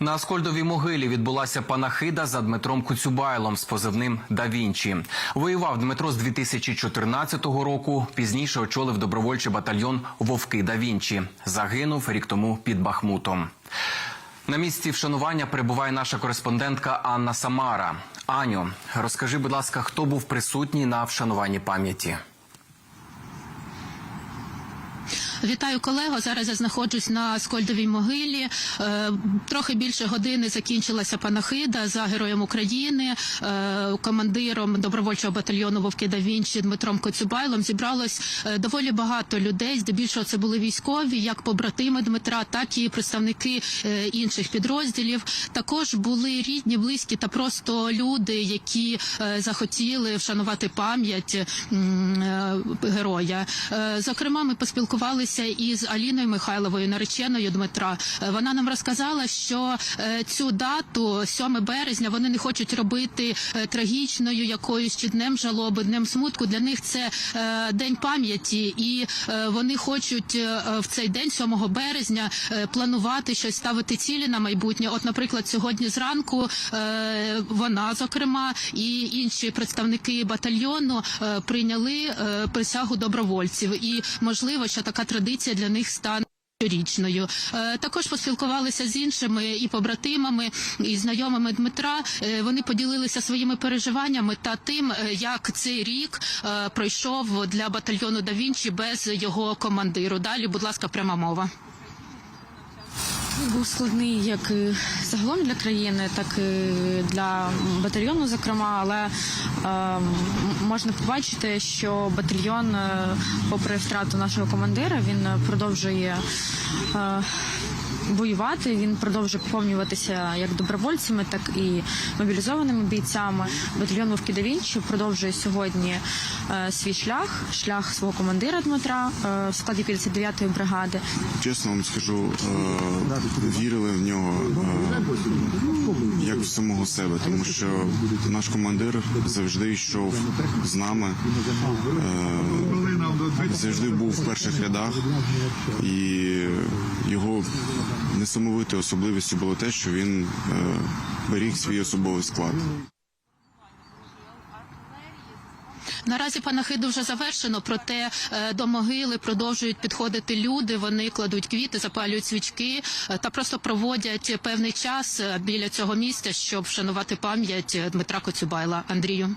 На Аскольдовій могилі відбулася панахида за Дмитром Куцюбайлом з позивним «Да Вінчі». Воював Дмитро з 2014 року. Пізніше очолив добровольчий батальйон Вовки Да Вінчі. Загинув рік тому під Бахмутом. На місці вшанування перебуває наша кореспондентка Анна Самара. Аню, розкажи, будь ласка, хто був присутній на вшануванні пам'яті? Вітаю колего. Зараз я знаходжусь на Скольдовій могилі. Е, трохи більше години закінчилася панахида за героєм України, е, командиром добровольчого батальйону Вовки да Вінчі Дмитром Коцюбайлом. Зібралось е, доволі багато людей. Здебільшого це були військові, як побратими Дмитра, так і представники інших підрозділів. Також були рідні, близькі та просто люди, які захотіли вшанувати пам'ять героя. Зокрема, ми поспілкувалися із Аліною Михайловою, нареченою Дмитра. Е, Вона нам розказала, що е, цю дату, 7 березня, вони не хочуть робити е, трагічною якоюсь чи днем жалоби, днем смутку. Для них це день пам'яті, і вони хочуть в цей день, 7 березня, планувати щось, ставити цілі на майбутнє. От, наприклад, сьогодні зранку вона, зокрема, і інші представники батальйону прийняли присягу добровольців. І можливо, що така традиція для них стане. Щорічною Е, також поспілкувалися з іншими і побратимами, і знайомими Дмитра. Е, Вони поділилися своїми переживаннями та тим, е, як цей рік пройшов для батальйону Да Вінчі без його командиру. Далі, будь ласка, пряма мова. Був складний як загалом для країни, так і для батальйону, зокрема. Але е, можна побачити, що батальйон, е, попри втрату нашого командира, він е, продовжує. Е, Воювати він продовжує поповнюватися як добровольцями, так і мобілізованими бійцями. Батальйон Вовки да Вінчі продовжує сьогодні е, свій шлях, шлях свого командира Дмитра е, в складі 59-ї бригади. Чесно вам скажу, е, вірили в нього як в самого себе, тому що наш командир завжди йшов з нами, завжди був в перших рядах, і його несамовитою особливістю було те, що він е, беріг свій особовий склад. Наразі панахиду вже завершено, проте е, до могили продовжують підходити люди. Вони кладуть квіти, запалюють свічки е, та просто проводять певний час біля цього місця, щоб вшанувати пам'ять Дмитра Коцюбайла. Андрію.